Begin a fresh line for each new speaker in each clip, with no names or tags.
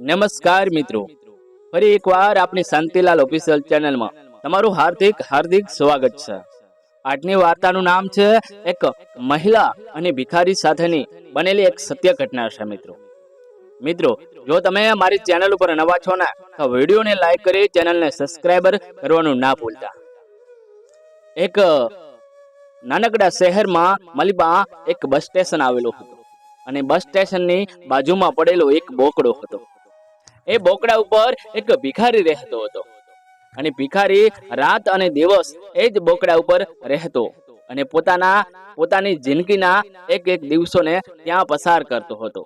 નમસ્કાર મિત્રો. ફરી એકવાર આપણી શાંતિલાલ ઓફિશિયલ ચેનલમાં તમારું હાર્દિક હાર્દિક સ્વાગત છે. આજની વાર્તાનું નામ છે એક મહિલા અને ભિખારી સાથેની બનેલી એક સત્ય ઘટના છે મિત્રો. મિત્રો, જો તમે મારી ચેનલ ઉપર નવા છો ને, તો વિડીયોને લાઈક કરી ચેનલને સબસ્ક્રાઈબર કરવાનું ના ભૂલતા. એક નાનકડા શહેરમાં મલિબા એક બસ સ્ટેશન આવેલું હતું અને બસ સ્ટેશનની બાજુમાં પડેલો એક બોકડો હતો. એ બોકડા ઉપર એક ભિખારી રહેતો હતો. અને ભિખારી રાત અને દિવસ એ જ બોકડા ઉપર રહેતો અને પોતાના, પોતાની જિંદગીના એક એક દિવસોને ત્યાં પસાર કરતો હતો.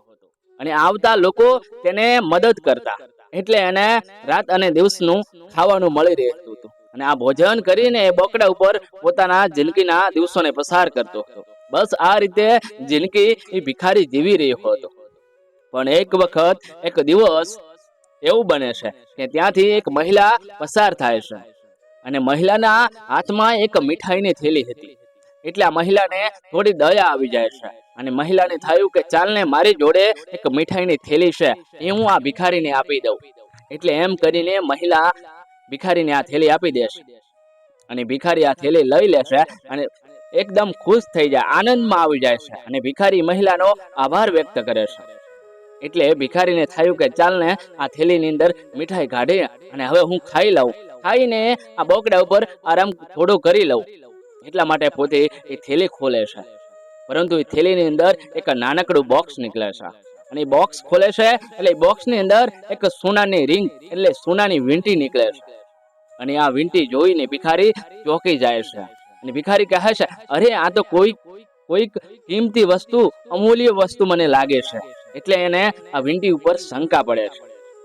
અને આવતા લોકો તેને મદદ કરતા. એટલે એને રાત અને દિવસનું ખાવાનું મળી રહેતું હતું. અને આ ભોજન કરીને એ બોકડા ઉપર પોતાના જિંદગીના દિવસોને પસાર કરતો હતો. બસ આ રીતે જિંદગી એ ભિખારી જીવી રહ્યો હતો. પણ એક વખત, એક દિવસ એવું બને છે કે ત્યાંથી એક મહિલા પસાર થાય છે. અને મહિલાના હાથમાં એક મીઠાઈની થેલી હતી. એટલે આ મહિલાને થોડી દયા આવી જાય છે. અને મહિલાને થયું કે ચાલને મારી જોડે એક મીઠાઈની થેલી છે, એ હું આ ભિખારીને આપી દઉં. એટલે એમ કરીને મહિલા ભિખારીને આ થેલી આપી દેશે અને ભિખારી આ થેલી લઈ લેશે અને એકદમ ખુશ થઈ જાય, આનંદમાં આવી જાય છે. અને ભિખારી મહિલાનો આભાર વ્યક્ત કરે છે. એટલે ભિખારીને થયું કે ચાલ ને આ થેલીની અંદર મીઠાઈ કાઢી અને હવે હું ખાઈ લઉં. ખાઈને આ બોકડા ઉપર આરામ થોડો કરી લઉં. એટલા માટે પોતે એ થેલી ખોલે છે. પરંતુ એ થેલીની અંદર એક નાનકડું બોક્સ નીકળે છે. અને એ બોક્સ ખોલે છે એટલે બોક્સની અંદર એક સોનાની રિંગ એટલે સોનાની વીંટી નીકળે છે. અને આ વીંટી જોઈને ભિખારી ચોંકી જાય છે. અને ભિખારી કહે છે, અરે, આ તો કોઈ, કોઈક કિંમતી વસ્તુ, અમૂલ્ય વસ્તુ મને લાગે છે. એટલે એને આ વીંટી ઉપર શંકા પડે છે.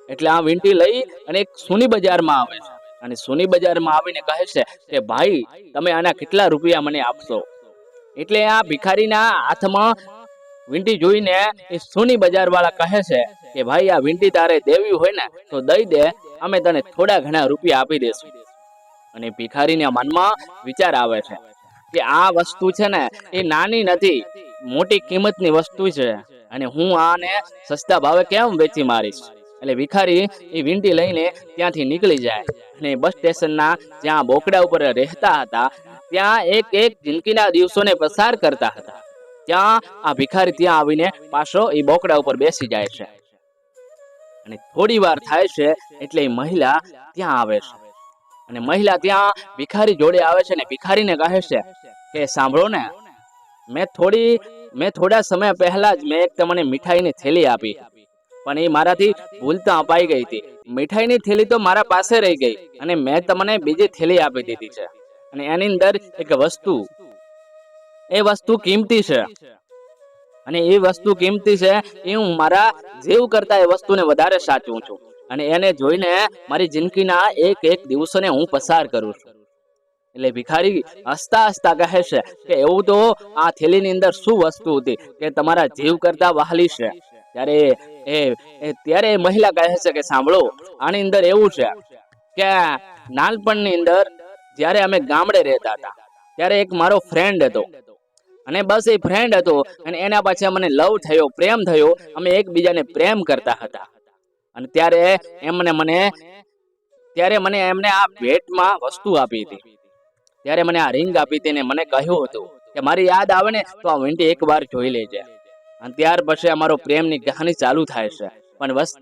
એટલે આ વીંટી લઈ અને એક સોની બજારમાં આવે છે. અને સોની બજારમાં આવીને કહે છે કે, ભાઈ, તમે આના કેટલા રૂપિયા મને આપશો? એટલે આ ભિખારીના હાથમાં વીંટી જોઈને એ સોની બજારવાળા કહે છે કે, ભાઈ, આ વીંટી તારે દેવી હોય ને, તો દઈ દે, અમે તને થોડા ઘણા રૂપિયા આપી દેશું. અને ભિખારીના મનમાં વિચાર આવે છે કે, આ વસ્તુ છે ને, એ નાની નથી. મોટી કિંમતની વસ્તુ છે અને હું આને સસ્તા ભાવે કેમ વેચી મારીશ? એટલે ભિખારી એ વીંટી લઈને ત્યાંથી નીકળી જાય અને બસ સ્ટેશનના જ્યાં બોકડા ઉપર રહેતા હતા, ત્યાં એક એક જિંદગીના દિવસોને પસાર કરતા હતા. ત્યાં આ ભિખારી ત્યાં આવીને પાછો એ બોકડા ઉપર બેસી જાય છે. અને થોડી વાર થાય છે એટલે એ મહિલા ત્યાં આવે છે. અને મહિલા ત્યાં ભિખારી જોડે આવે છે અને ભિખારીને કહે છે કે, સાંભળો ને મેં થોડી, મેં થોડા સમય પહેલા જ મેં એક તમને મીઠાઈની થેલી આપી. પણ એ મારાથી ભૂલતા અપાઈ ગઈ હતી. મીઠાઈની થેલી તો મારા પાસે રહી ગઈ અને મેં તમને બીજી થેલી આપી દીધી છે. અને એની અંદર એક વસ્તુ. એ વસ્તુ કિંમતી છે. અને એ વસ્તુ કિંમતી છે એ હું મારા જીવ કરતા એ વસ્તુને વધારે સાચવું છું. અને એને જોઈને મારી જિંદગીના એક એક દિવસોને હું પસાર કરું છું. એટલે ભિખારી હસતા હસતા કહે છે કે એવું તો આ થેલીની અંદર શું વસ્તુ હતી કે તમારા જીવ કરતા વહાલી છે. ત્યારે એ ત્યારે મહિલા કહે છે કે સાંભળો, આની અંદર એવું છે કે નાનપણની અંદર જ્યારે અમે ગામડે રહેતા હતા, ત્યારે એક મારો ફ્રેન્ડ હતો. અને બસ એ ફ્રેન્ડ હતો અને એના પાછળ મને લવ થયો, પ્રેમ થયો, અમે એકબીજાને પ્રેમ કરતા હતા. અને ત્યારે એમને મને, ત્યારે મને એમને આ ભેટમાં વસ્તુ આપી હતી. ત્યારે મને આ રિંગ આપી તેને મને કહ્યું હતું કે મારી યાદ આવે ને તો આ વીંટી એકવાર જોઈ લેજે. અને ત્યાર પછી અમારો પ્રેમની કહાની ચાલુ થાય છે. પણ વસ્ત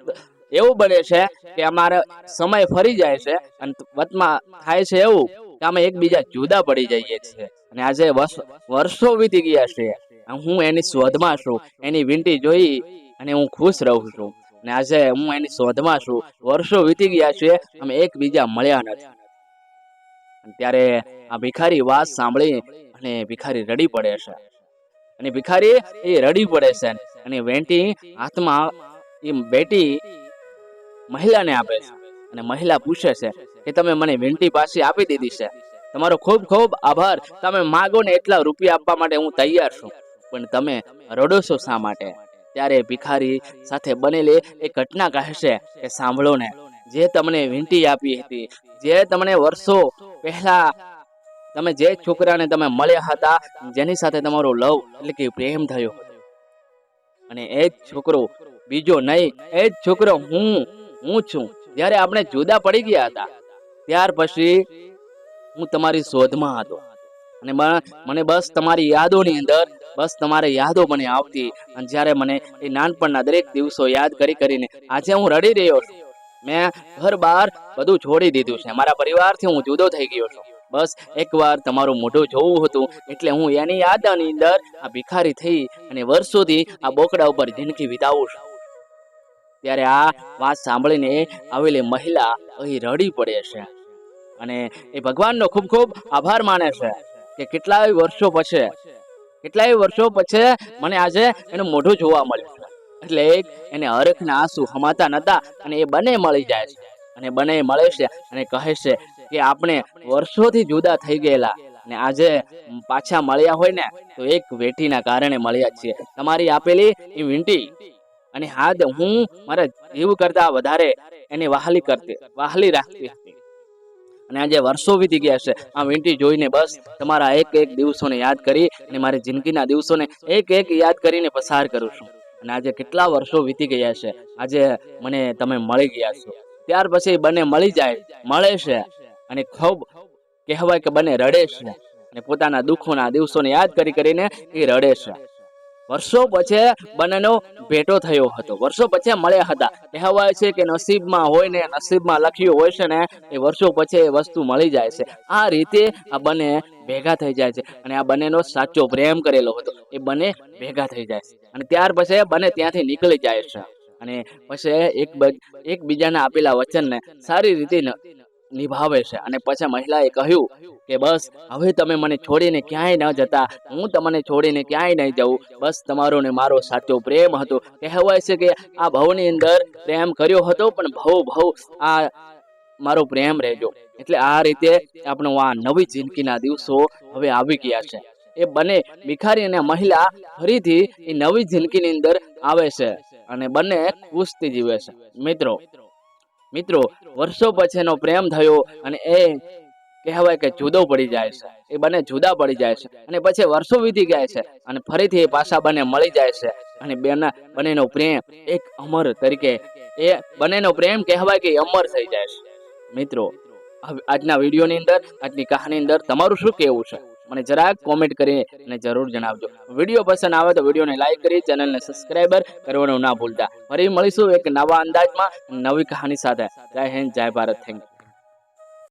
એવું બને છે કે અમારો સમય ફરી જાય છે અને વતમાં થાય છે એવું કે અમે એકબીજા જુદા પડી જઈએ છીએ. અને આજે વર્ષો વીતી ગયા છે. હું એની શોધમાં છું. એની વિંટી જોઈ અને હું ખુશ રહું છું. અને આજે હું એની શોધમાં છું. વર્ષો વીતી ગયા છે. અમે એકબીજા મળ્યા નથી. ત્યારે આ ભિખારી વાત સાંભળી અને ભિખારી રડી પડે છે. અને ભિખારી એ રડી પડે છે અને વેંટી હાથમાં એ બેટી મહિલાને આપે છે. અને મહિલા પૂછે છે કે તમે મને વેંટી પાછી આપી દીધી છે. તમારો ખૂબ ખૂબ આભાર. તમે માગો ને એટલા રૂપિયા આપવા માટે હું તૈયાર છું. પણ તમે રડો છો શા માટે? ત્યારે ભિખારી સાથે બનેલી એ ઘટના કહે છે કે સાંભળો ને. જે તમને વીંટી આપી હતી, જે તમને વર્ષો પહેલા તમે જે છોકરાને તમે મળ્યા હતા, જેની સાથે તમારો લવ એટલે કે પ્રેમ થયો. અને એ જ છોકરો, બીજો નહીં, એ જ છોકરો હું હું છું. જ્યારે આપણે જુદા પડી ગયા હતા, ત્યાર પછી હું તમારી શોધમાં હતો. અને મને બસ તમારી યાદોની અંદર, બસ તમારી યાદો મને આવતી. અને જ્યારે મને એ નાનપણના દરેક દિવસો યાદ કરી કરીને આજે હું રડી રહ્યો છું. મેં ઘર બાર બધું છોડી દીધું છે. મારા પરિવારથી હું જુદો થઈ ગયો છું. બસ એકવાર તમારું મોઢું જોવું હતું, એટલે હું એની યાદની અંદર આ ભિખારી થઈ અને વર્ષોથી આ બોકડા ઉપર જિંદગી વિતાવું છું. ત્યારે આ વાત સાંભળીને આવેલી મહિલા અહીં રડી પડે છે અને એ ભગવાનનો ખૂબ ખૂબ આભાર માને છે કે કેટલાય વર્ષો પછી, કેટલાય વર્ષો પછી મને આજે એનું મોઢું જોવા મળ્યું. એટલે એને હરખના આંસુ હમાતા નતા અને એ બંને મળી જાય છે. અને બંને મળે છે અને કહે છે કે આપણે વર્ષોથી જુદા થઈ ગયેલા અને આજે પાછા મળ્યા હોય ને તો એક વેઠીના કારણે મળ્યા છીએ. તમારી આપેલી એ વીંટી અને હાથ હું મારા જીવ કરતા વધારે એને વહાલી કરતી, વહાલી રાખતી હતી. અને આજે વર્ષો વીતી ગયા છે. આ વીંટી જોઈને બસ તમારા એક એક દિવસોને યાદ કરી અને મારી જિંદગીના દિવસોને એક એક યાદ કરીને પસાર કરું છું. અને આજે કેટલા વર્ષો વીતી ગયા છે. આજે મને તમે મળી ગયા છો. ત્યાર પછી બંને મળી જાય, મળે છે અને ખૂબ કહેવાય કે બંને રડે છે અને પોતાના દુઃખોના દિવસોને યાદ કરી કરીને એ રડે છે. વર્ષો પછી બંનેનો ભેટો થયો હતો. વર્ષો પછી મળ્યા હતા. કહેવાય છે કે નસીબમાં હોય ને નસીબમાં લખ્યું હોય છે ને, એ વર્ષો પછી એ વસ્તુ મળી જાય છે. આ રીતે આ બંને ભેગા થઈ જાય છે અને આ બંનેનો સાચો પ્રેમ કરેલો હતો. એ બંને ભેગા થઈ જાય છે. અને ત્યાર પછી બંને ત્યાંથી નીકળી જાય છે. અને પછી એક એકબીજાના આપેલા વચનને સારી રીતે નિભાવે છે. અને પછી મહિલાએ કહ્યું કે, બસ, હવે તમે મને છોડીને ક્યાંય ન જતા. હું તમને છોડીને ક્યાંય નહીં જાઉં બસ, તમારો ને મારો સાચો પ્રેમ હતો. કહેવાય છે કે આ ભવની અંદર પ્રેમ કર્યો હતો, પણ ભવ ભવ આ મારો પ્રેમ રહેજો. એટલે આ રીતે આપણો આ નવી જિંદગીના દિવસો હવે આવી ગયા છે. એ બંને ભિખારી અને મહિલા ફરીથી એ નવી જિંદગીની અંદર આવે છે અને બંને ખુશથી જીવે છે. મિત્રો મિત્રો, વર્ષો પછીનો પ્રેમ થયો અને એ કહેવાય કે જુદો પડી જાય છે. એ બંને જુદા પડી જાય છે અને પછી વર્ષો વીતી જાય છે અને ફરીથી એ પાછા બંને મળી જાય છે અને બેના, બંનેનો પ્રેમ એક અમર તરીકે, એ બંનેનો પ્રેમ કહેવાય કે અમર થઈ જાય છે. મિત્રો આજના વિડીયોની અંદર, આજની કહાની અંદર તમારું શું કહેવું છે? મને જરાક કોમેન્ટ કરીને અને જરૂર જણાવજો. વીડિયો પસંદ આવે તો વિડીયોને લાઈક કરી ચેનલને સબસ્ક્રાઈબર કરવાનું ના ભૂલતા. ફરી મળીશું એક નવા અંદાજમાં નવી કહાની સાથે. જય હિન્દ, જય ભારત, થેન્ક યુ.